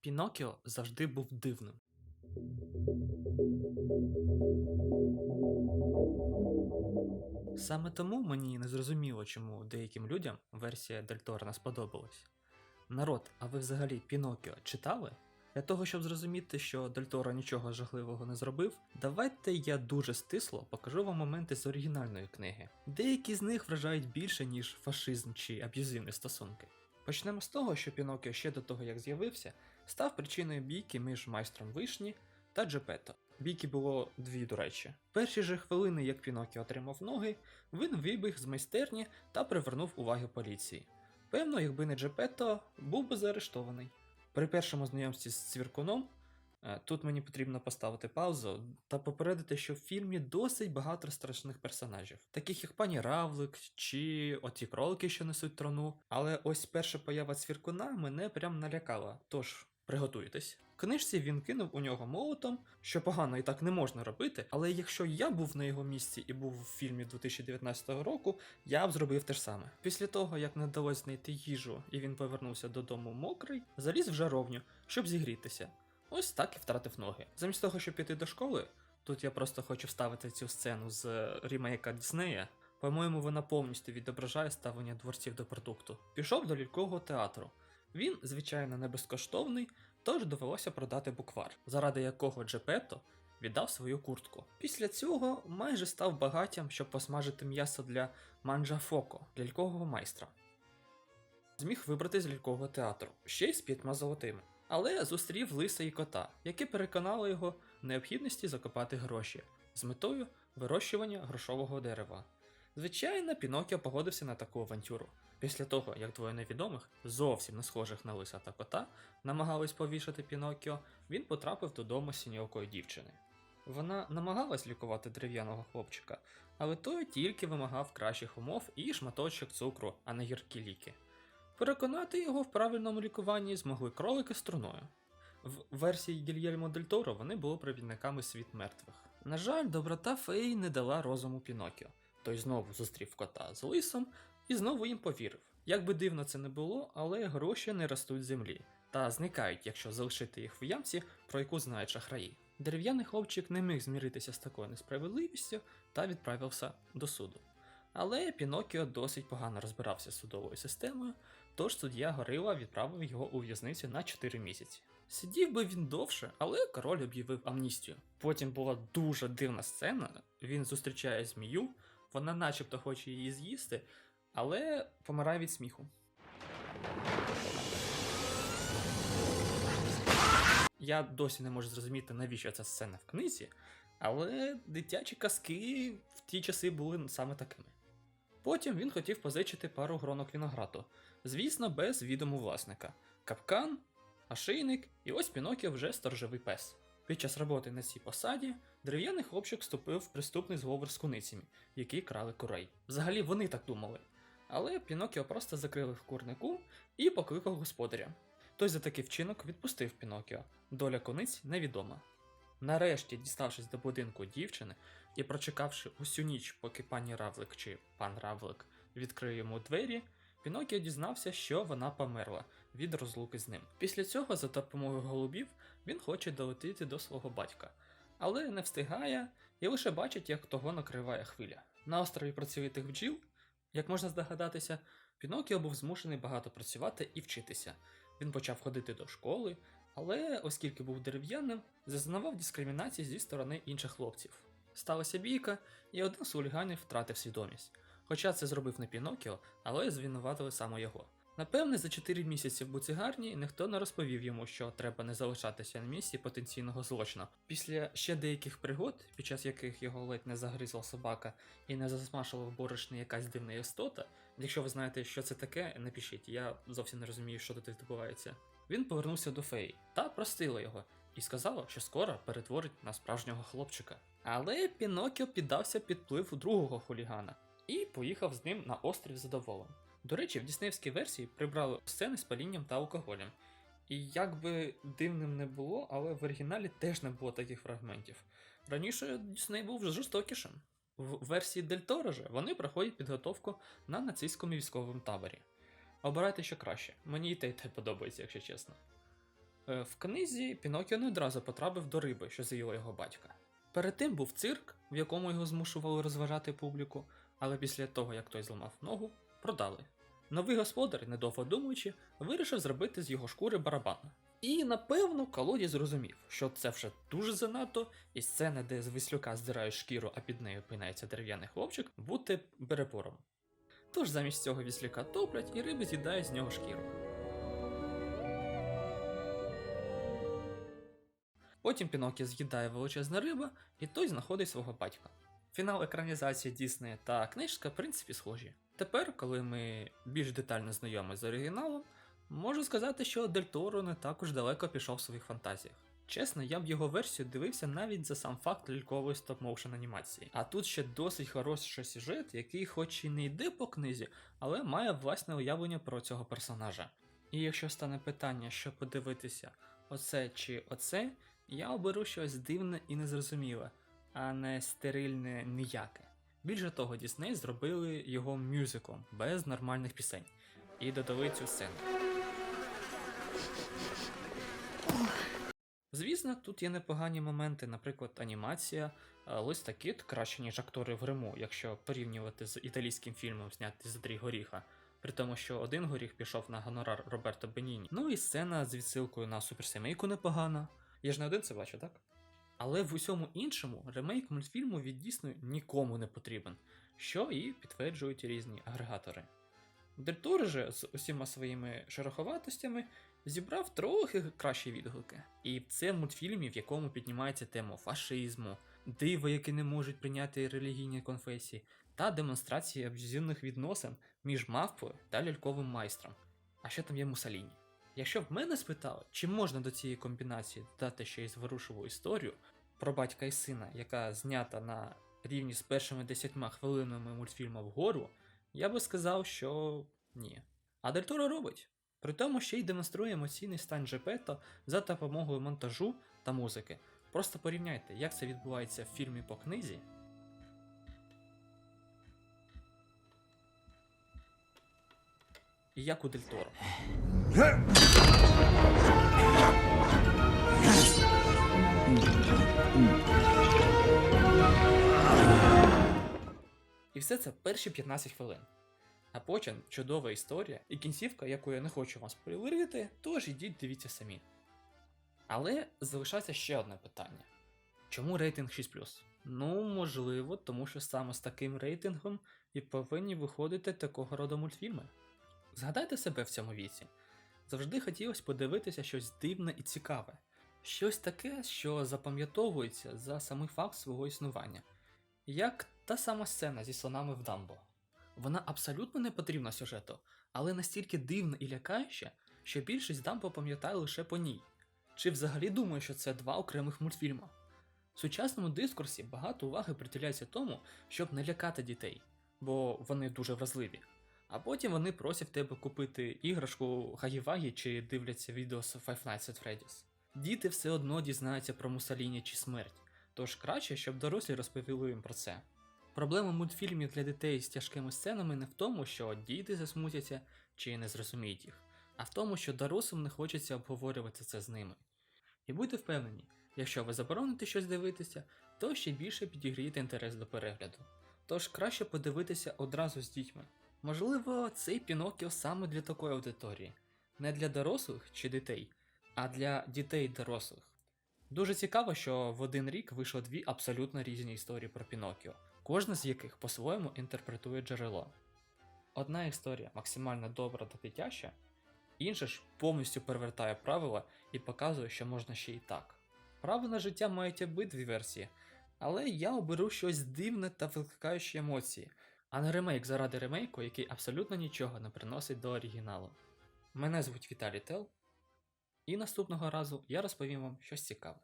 Пінокіо завжди був дивним. Саме тому мені не зрозуміло, чому деяким людям версія Дель Торо сподобалась. Народ, а ви взагалі Пінокіо читали? Для того, щоб зрозуміти, що Дель Торо нічого жахливого не зробив, давайте я дуже стисло покажу вам моменти з оригінальної книги. Деякі з них вражають більше, ніж фашизм чи аб'юзивні стосунки. Почнемо з того, що Пінокіо ще до того, як з'явився, став причиною бійки між майстром вишні та Джепето. Бійки було дві, до речі. Перші же хвилини, як Пінокіо отримав ноги, він вибіг з майстерні та привернув увагу поліції. Певно, якби не Джепето, був би заарештований. При першому знайомстві з цвіркуном, е, тут мені потрібно поставити паузу та попередити, що в фільмі досить багато страшних персонажів, таких як пані Равлик чи оті кролики, що несуть трону. Але ось перша поява цвіркуна мене прям налякала. Тож приготуйтесь. Книжці він кинув у нього молотом, що погано і так не можна робити, але якщо я був на його місці і був в фільмі 2019 року, я б зробив те ж саме. Після того, як не вдалося знайти їжу і він повернувся додому мокрий, заліз в жаровню, щоб зігрітися. Ось так і втратив ноги. Замість того, щоб піти до школи, тут я просто хочу вставити цю сцену з е, рімейка Діснея. По-моєму, вона повністю відображає ставлення дворців до продукту. Пішов до лялькового театру. Він, звичайно, не безкоштовний, тож довелося продати буквар, заради якого Джепето віддав свою куртку. Після цього майже став багатям, щоб посмажити м'ясо для манджафоко, лялькового майстра. Зміг вибрати з лялькового театру, ще й з п'ятьма золотими. Але зустрів лиса і кота, які переконали його в необхідності закопати гроші з метою вирощування грошового дерева. Звичайно, Пінокіо погодився на таку авантюру. Після того, як двоє невідомих, зовсім не схожих на лиса та кота, намагались повішати Пінокіо, він потрапив додому сіньокої дівчини. Вона намагалась лікувати дерев'яного хлопчика, але той тільки вимагав кращих умов і шматочок цукру, а не гіркі ліки. Переконати його в правильному лікуванні змогли кролики з труною. В версії Гільєльмо Дель Торо вони були провідниками світ мертвих. На жаль, доброта феї не дала розуму Пінокіо. Той знову зустрів кота з лисом і знову їм повірив. Як би дивно це не було, але гроші не ростуть землі та зникають, якщо залишити їх в ямці, про яку знають шахраї. Дерев'яний хлопчик не міг зміритися з такою несправедливістю та відправився до суду. Але Пінокіо досить погано розбирався з судовою системою, тож суддя Горила відправив його у в'язницю на 4 місяці. Сидів би він довше, але король об'явив амністію. Потім була дуже дивна сцена. Він зустрічає змію, вона начебто хоче її з'їсти, але помирає від сміху. Я досі не можу зрозуміти, навіщо ця сцена в книзі, але дитячі казки в ті часи були саме такими. Потім він хотів позичити пару гронок винограду, звісно, без відому власника. Капкан, ошейник, і ось Пінокіо вже сторожовий пес. Під час роботи на цій посаді дерев'яний хлопчик вступив в приступний зговор з куницями, які крали курей. Взагалі вони так думали. Але Пінокіо просто закрили в курнику і покликав господаря. Той за такий вчинок відпустив Пінокіо. Доля куниць невідома. Нарешті, діставшись до будинку дівчини і прочекавши усю ніч, поки пані Равлик чи пан Равлик відкриє йому двері, Пінокіо дізнався, що вона померла від розлуки з ним. Після цього, за допомогою голубів, він хоче долетіти до свого батька, але не встигає і лише бачить, як того накриває хвиля. На острові працьовитих бджіл, як можна здогадатися, Пінокіо був змушений багато працювати і вчитися. Він почав ходити до школи, але, оскільки був дерев'яним, зазнавав дискримінації зі сторони інших хлопців. Сталася бійка, і один з хуліганів втратив свідомість. Хоча це зробив не Пінокіо, але звинуватили саме його. Напевне, за 4 місяці в буцигарні ніхто не розповів йому, що треба не залишатися на місці потенційного злочину. Після ще деяких пригод, під час яких його ледь не загризла собака і не засмашила в борошні якась дивна істота. Якщо ви знаєте, що це таке, напишіть, я зовсім не розумію, що тут відбувається. Він повернувся до феї та простила його і сказала, що скоро перетворить на справжнього хлопчика. Але Пінокіо піддався під вплив другого хулігана і поїхав з ним на острів задоволений. До речі, в діснеївській версії прибрали сцени з палінням та алкоголем. І як би дивним не було, але в оригіналі теж не було таких фрагментів. Раніше Дісней був жорстокішим. В версії Дель Торо же вони проходять підготовку на нацистському військовому таборі. Обирайте що краще, мені і те, і те подобається, якщо чесно. Е, В книзі Пінокіо не одразу потрапив до риби, що з'їла його батька. Перед тим був цирк, в якому його змушували розважати публіку, але після того, як той зламав ногу, продали. Новий господар, недовго думаючи, вирішив зробити з його шкури барабан. І напевно колоді зрозумів, що це вже дуже занадто, і сцена, де з віслюка здирають шкіру, а під нею пинається дерев'яний хлопчик, бути перепором. Тож замість цього віслюка топлять і риби з'їдають з нього шкіру. Потім Пінокіо з'їдає величезна риба, і той знаходить свого батька. Фінал екранізації Діснея та книжка, в принципі, схожі. Тепер, коли ми більш детально знайомі з оригіналом, можу сказати, що Дель Торо не також далеко пішов в своїх фантазіях. Чесно, я б його версію дивився навіть за сам факт лялькової стоп-моушен анімації. А тут ще досить хороший сюжет, який хоч і не йде по книзі, але має власне уявлення про цього персонажа. І якщо стане питання, що подивитися, оце чи оце, я оберу щось дивне і незрозуміле, а не стерильне ніяке. Більше того, Дісней зробили його мюзиклом без нормальних пісень і додали цю сцену. Звісно, тут є непогані моменти, наприклад, анімація, Листа Кіт краще, ніж актори в гриму, якщо порівнювати з італійським фільмом, знятий за три горіха, при тому, що один горіх пішов на гонорар Роберто Беніні. Ну і сцена з відсилкою на суперсемейку непогана. Я ж не один це бачу, так? Але в усьому іншому ремейк мультфільму від Дісней нікому не потрібен, що і підтверджують різні агрегатори. Дельтор же з усіма своїми шероховатостями зібрав трохи кращі відгуки. І це мультфільмі, в якому піднімається тема фашизму, диво, яке не можуть прийняти релігійні конфесії, та демонстрації аб'юзивних відносин між мавпою та ляльковим майстром. А що там є Мусаліні? Якщо б мене спитали, чи можна до цієї комбінації додати ще й зворушливу історію про батька і сина, яка знята на рівні з першими 10 хвилинами мультфільму вгору, я би сказав, що ні. А Дель Торо робить. При тому ще й демонструє емоційний стан Джепето за допомогою монтажу та музики. Просто порівняйте, як це відбувається в фільмі по книзі. І як у Дель Торо. І все це перші 15 хвилин. А потім чудова історія і кінцівка, яку я не хочу вам спойлерити, тож ідіть дивіться самі. Але залишається ще одне питання: чому рейтинг 6? Ну, можливо, тому що саме з таким рейтингом і повинні виходити такого роду мультфільми. Згадайте себе в цьому віці. Завжди хотілося подивитися щось дивне і цікаве, щось таке, що запам'ятовується за самий факт свого існування. Як та сама сцена зі слонами в Дамбо. Вона абсолютно не потрібна сюжету, але настільки дивна і лякаюча, що більшість Дамбо пам'ятає лише по ній. Чи взагалі думає, що це два окремих мультфільми? В сучасному дискурсі багато уваги приділяється тому, щоб не лякати дітей, бо вони дуже вразливі. А потім вони просять тебе купити іграшку Хагівагі чи дивляться відео з Five Nights at Freddy's. Діти все одно дізнаються про Мусаліні чи смерть, тож краще, щоб дорослі розповіли їм про це. Проблема мультфільмів для дітей з тяжкими сценами не в тому, що діти засмутяться чи не зрозуміють їх, а в тому, що дорослим не хочеться обговорювати це з ними. І будьте впевнені, якщо ви забороните щось дивитися, то ще більше підігрієте інтерес до перегляду. Тож краще подивитися одразу з дітьми. Можливо, цей Пінокіо саме для такої аудиторії, не для дорослих чи дітей, а для дітей дорослих. Дуже цікаво, що в один рік вийшло дві абсолютно різні історії про Пінокіо, кожна з яких по-своєму інтерпретує джерело. Одна історія максимально добра та дитяча, інша ж повністю перевертає правила і показує, що можна ще і так. Право на життя мають обидві версії, але я оберу щось дивне та викликаюче емоції, а не ремейк заради ремейку, який абсолютно нічого не приносить до оригіналу. Мене звуть Віталій Тел, і наступного разу я розповім вам щось цікаве.